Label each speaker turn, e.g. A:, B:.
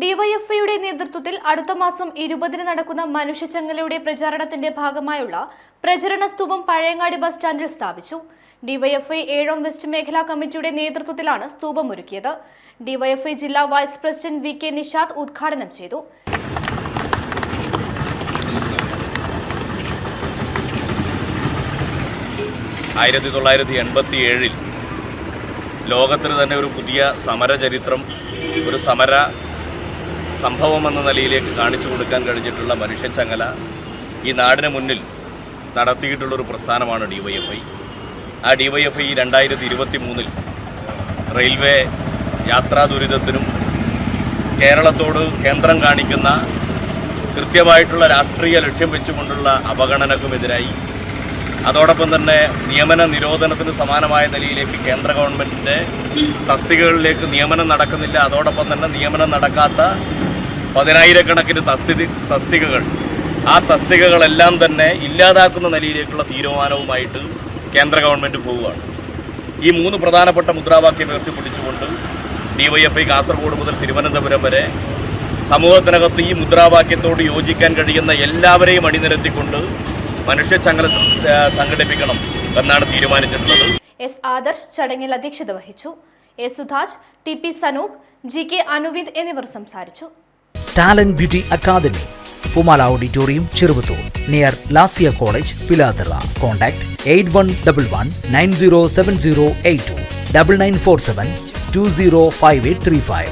A: ഡിവൈഎഫ്ഐയുടെ നേതൃത്വത്തിൽ അടുത്ത മാസം ഇരുപതിന് നടക്കുന്ന മനുഷ്യചങ്ങലയുടെ പ്രചാരണത്തിന്റെ ഭാഗമായുള്ള പ്രചരണ സ്തൂപം പഴയങ്ങാടി ബസ് സ്റ്റാൻഡിൽ സ്ഥാപിച്ചു. ഡിവൈഎഫ്ഐ ഏഴോം വെസ്റ്റ് മേഖലാ കമ്മിറ്റിയുടെ നേതൃത്വത്തിലാണ് സ്തൂപം ഒരുക്കിയത്. ഡിവൈഎഫ്ഐ ജില്ലാ vice president V K Nishad ഉദ്ഘാടനം ചെയ്തു.
B: ആയിരത്തി തൊള്ളായിരത്തി എൺപത്തി ഏഴിൽ ലോകത്തിന് തന്നെ ഒരു പുതിയ സമരചരിത്രം ഒരു സമര സംഭവം എന്ന നിലയിലേക്ക് കാണിച്ചു കൊടുക്കാൻ കഴിഞ്ഞിട്ടുള്ള മനുഷ്യച്ചങ്ങല ഈ നാടിന് മുന്നിൽ നടത്തിയിട്ടുള്ളൊരു പ്രസ്ഥാനമാണ് ഡി വൈ എഫ് ഐ ആ ഡി വൈ എഫ് ഐ രണ്ടായിരത്തി ഇരുപത്തി മൂന്നിൽ റെയിൽവേ യാത്രാ ദുരിതത്തിനും കേരളത്തോട് കേന്ദ്രം കാണിക്കുന്ന കൃത്യമായിട്ടുള്ള രാഷ്ട്രീയ ലക്ഷ്യം വെച്ചുകൊണ്ടുള്ള അവഗണനക്കുമെതിരായി അതോടൊപ്പം തന്നെ നിയമന നിരോധനത്തിന് സമാനമായ നിലയിലേക്ക് കേന്ദ്ര ഗവൺമെന്റിന്റെ തസ്തികകളിലേക്ക് നിയമനം നടക്കുന്നില്ല. അതോടൊപ്പം തന്നെ നിയമനം നടക്കാത്ത പതിനായിരക്കണക്കിന് തസ്തി തസ്തികകൾ. ആ തസ്തികകളെല്ലാം തന്നെ ഇല്ലാതാക്കുന്ന നിലയിലേക്കുള്ള തീരുമാനവുമായിട്ട് കേന്ദ്ര ഗവൺമെന്റ് പോവുകയാണ്. ഈ മൂന്ന് പ്രധാനപ്പെട്ട മുദ്രാവാക്യം ഉയർത്തിപ്പിടിച്ചുകൊണ്ട് ഡിവൈഎഫ്ഐ കാസർഗോഡ് മുതൽ തിരുവനന്തപുരം വരെ സമൂഹത്തിനകത്ത് ഈ മുദ്രാവാക്യത്തോട് യോജിക്കാൻ കഴിയുന്ന എല്ലാവരെയും അണിനിരത്തിക്കൊണ്ട് മനുഷ്യച്ചങ്ങല ചങ്ങല സംഘടിപ്പിക്കണം എന്നാണ് തീരുമാനിച്ചിട്ടുള്ളത്.
A: എസ് ആദർശ് ചടങ്ങിൽ അധ്യക്ഷത വഹിച്ചു. S Sudhaj T P Sanoop G K Anuvind എന്നിവർ സംസാരിച്ചു.
C: Talent Beauty Academy Poomala auditorium Cheruvathur near Lasiya college Pilathara contact eight one double one nine zero seven zero eight two double nine four seven two zero five eight three five